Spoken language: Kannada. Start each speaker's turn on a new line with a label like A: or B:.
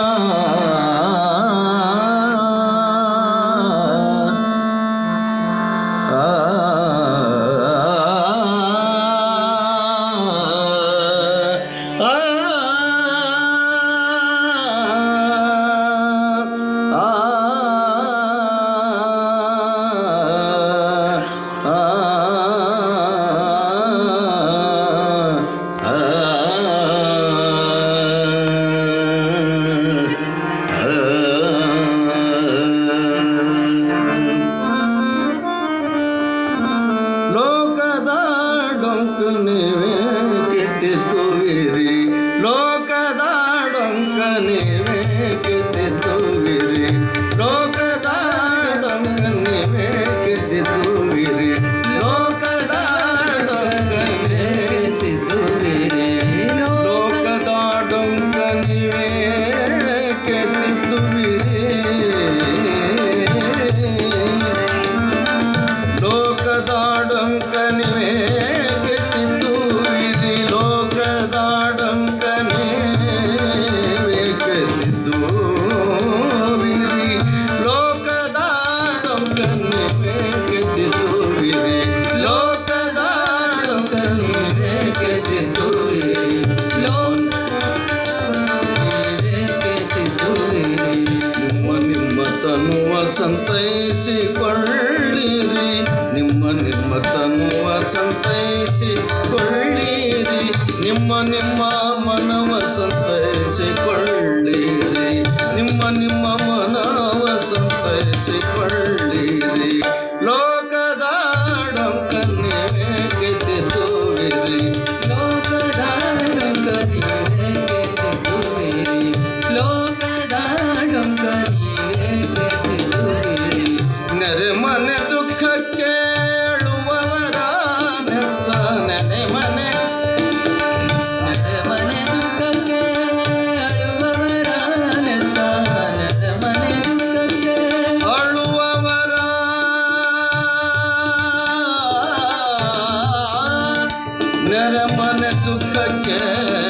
A: Ah. निवे ಸಂತೈಸಿಕೊಳ್ಳಿರಿ. ನಿಮ್ಮ ನಿಮ್ಮ ತನ್ವ ಸಂತೈಸಿಕೊಳ್ಳಿರಿ. ನಿಮ್ಮ ನಿಮ್ಮ ಮನವ ಸಂತೈಸಿಕೊಳ್ಳಿರಿ. ನಿಮ್ಮ ನಿಮ್ಮ ಮನವ ಸಂತೈಸಿಕೊಳ್ಳಿ मन दुख के